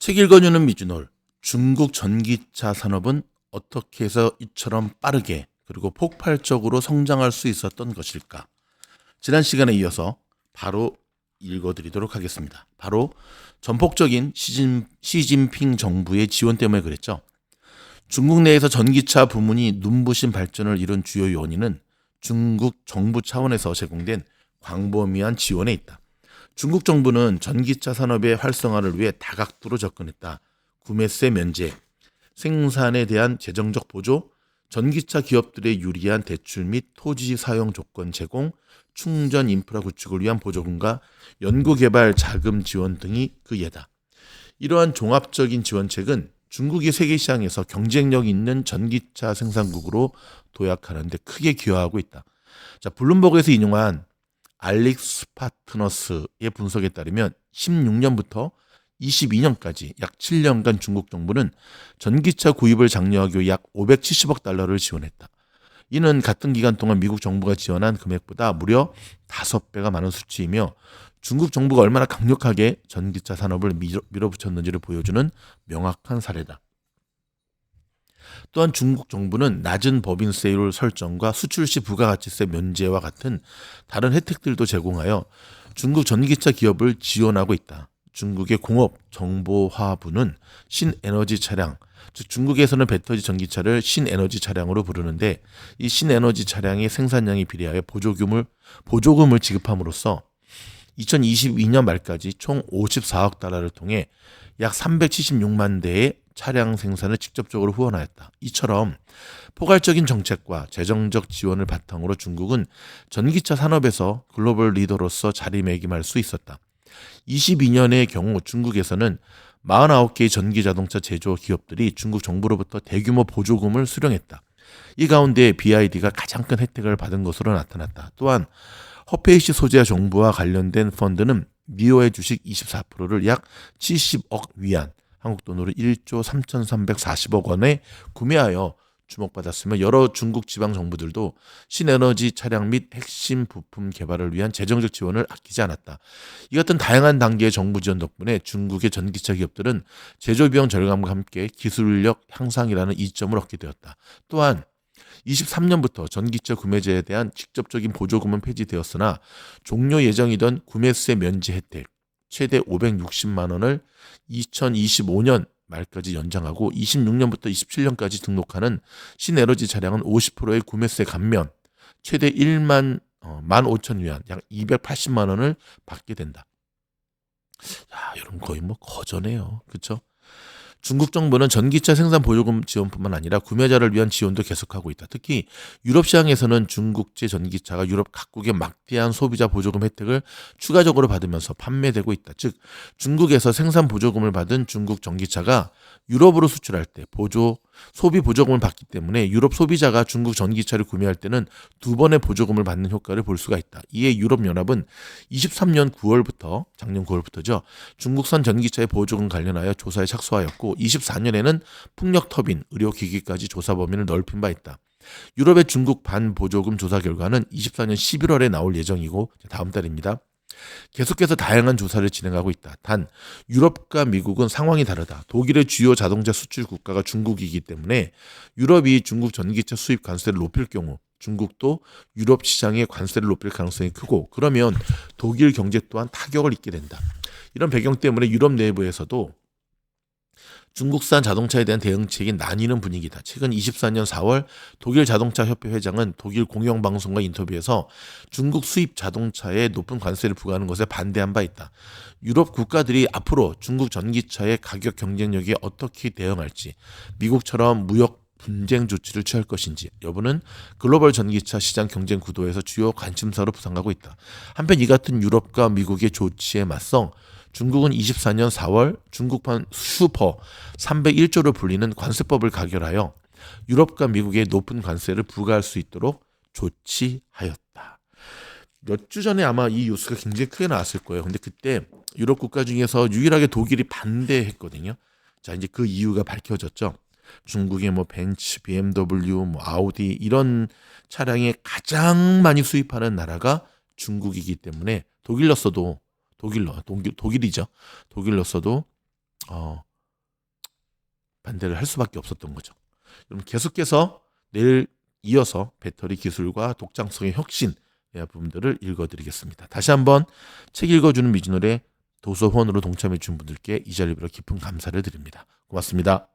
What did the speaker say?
책 읽어주는 미주놀. 중국 전기차 산업은 어떻게 해서 이처럼 빠르게 그리고 폭발적으로 성장할 수 있었던 것일까? 지난 시간에 이어서 바로 읽어드리도록 하겠습니다. 바로 전폭적인 시진, 시진핑 정부의 지원 때문에 그랬죠. 중국 내에서 전기차 부문이 눈부신 발전을 이룬 주요 요인은 중국 정부 차원에서 제공된 광범위한 지원에 있다. 중국 정부는 전기차 산업의 활성화를 위해 다각도로 접근했다. 구매세 면제, 생산에 대한 재정적 보조, 전기차 기업들의 유리한 대출 및 토지 사용 조건 제공, 충전 인프라 구축을 위한 보조금과 연구개발 자금 지원 등이 그 예다. 이러한 종합적인 지원책은 중국이 세계 시장에서 경쟁력 있는 전기차 생산국으로 도약하는 데 크게 기여하고 있다. 자, 블룸버그에서 인용한 알릭스 파트너스의 분석에 따르면 16년부터 22년까지 약 7년간 중국 정부는 전기차 구입을 장려하기 위해 약 570억 달러를 지원했다. 이는 같은 기간 동안 미국 정부가 지원한 금액보다 무려 5배가 많은 수치이며 중국 정부가 얼마나 강력하게 전기차 산업을 밀어붙였는지를 보여주는 명확한 사례다. 또한 중국 정부는 낮은 법인세율 설정과 수출 시 부가가치세 면제와 같은 다른 혜택들도 제공하여 중국 전기차 기업을 지원하고 있다. 중국의 공업 정보화부는 신에너지 차량, 즉 중국에서는 배터리 전기차를 신에너지 차량으로 부르는데 이 신에너지 차량의 생산량에 비례하여 보조금을 보조금을 지급함으로써 2022년 말까지 총 54억 달러를 통해 약 376만 대의 차량 생산을 직접적으로 후원하였다. 이처럼 포괄적인 정책과 재정적 지원을 바탕으로 중국은 전기차 산업에서 글로벌 리더로서 자리매김할 수 있었다. 22년의 경우 중국에서는 49개의 전기 자동차 제조 기업들이 중국 정부로부터 대규모 보조금을 수령했다. 이 가운데 BID가 가장 큰 혜택을 받은 것으로 나타났다. 또한 허페이시 소재 정부와 관련된 펀드는 미오의 주식 24%를 약 70억 위안, 한국 돈으로 1조 3,340억 원에 구매하여 주목받았으며 여러 중국 지방 정부들도 신에너지 차량 및 핵심 부품 개발을 위한 재정적 지원을 아끼지 않았다. 이 같은 다양한 단계의 정부 지원 덕분에 중국의 전기차 기업들은 제조 비용 절감과 함께 기술력 향상이라는 이점을 얻게 되었다. 또한 23년부터 전기차 구매자에 대한 직접적인 보조금은 폐지되었으나 종료 예정이던 구매세 면제 혜택 최대 560만 원을 2025년 말까지 연장하고 26년부터 27년까지 등록하는 신에너지 차량은 50%의 구매세 감면, 최대 1만 어, 15,000 위안, 약 280만 원을 받게 된다. 야, 여러분 거의 뭐 거저네요. 그렇죠? 중국 정부는 전기차 생산 보조금 지원뿐만 아니라 구매자를 위한 지원도 계속하고 있다. 특히 유럽 시장에서는 중국제 전기차가 유럽 각국의 막대한 소비자 보조금 혜택을 추가적으로 받으면서 판매되고 있다. 즉 중국에서 생산 보조금을 받은 중국 전기차가 유럽으로 수출할 때 보조 소비 보조금을 받기 때문에 유럽 소비자가 중국 전기차를 구매할 때는 두 번의 보조금을 받는 효과를 볼 수가 있다. 이에 유럽 연합은 23년 9월부터 작년 9월부터죠. 중국산 전기차의 보조금 관련하여 조사에 착수하였고 24년에는 풍력 터빈, 의료 기기까지 조사 범위를 넓힌 바 있다. 유럽의 중국 반보조금 조사 결과는 24년 11월에 나올 예정이고 다음 달입니다. 계속해서 다양한 조사를 진행하고 있다. 단 유럽과 미국은 상황이 다르다. 독일의 주요 자동차 수출 국가가 중국이기 때문에 유럽이 중국 전기차 수입 관세를 높일 경우 중국도 유럽 시장의 관세를 높일 가능성이 크고 그러면 독일 경제 또한 타격을 입게 된다. 이런 배경 때문에 유럽 내부에서도 중국산 자동차에 대한 대응책이 나뉘는 분위기다. 최근 24년 4월 독일 자동차 협회 회장은 독일 공영방송과 인터뷰에서 중국 수입 자동차에 높은 관세를 부과하는 것에 반대한 바 있다. 유럽 국가들이 앞으로 중국 전기차의 가격 경쟁력에 어떻게 대응할지 미국처럼 무역 분쟁 조치를 취할 것인지 여부는 글로벌 전기차 시장 경쟁 구도에서 주요 관심사로 부상하고 있다. 한편 이 같은 유럽과 미국의 조치에 맞서 중국은 24년 4월 중국판 슈퍼 301조로 불리는 관세법을 가결하여 유럽과 미국에 높은 관세를 부과할 수 있도록 조치하였다. 몇 주 전에 아마 이 뉴스가 굉장히 크게 나왔을 거예요. 근데 그때 유럽 국가 중에서 유일하게 독일이 반대했거든요. 자, 이제 그 이유가 밝혀졌죠. 중국의 뭐 벤츠, BMW, 뭐 아우디 이런 차량에 가장 많이 수입하는 나라가 중국이기 때문에 독일로서도 독일로 독일 독일이죠. 독일로서도 어 반대를 할 수밖에 없었던 거죠. 그럼 계속해서 내일 이어서 배터리 기술과 독창성의 혁신 이 부분들을 읽어드리겠습니다. 다시 한번 책 읽어주는 미진홀의 도서 후원으로 동참해 준 분들께 이 자리로 깊은 감사를 드립니다. 고맙습니다.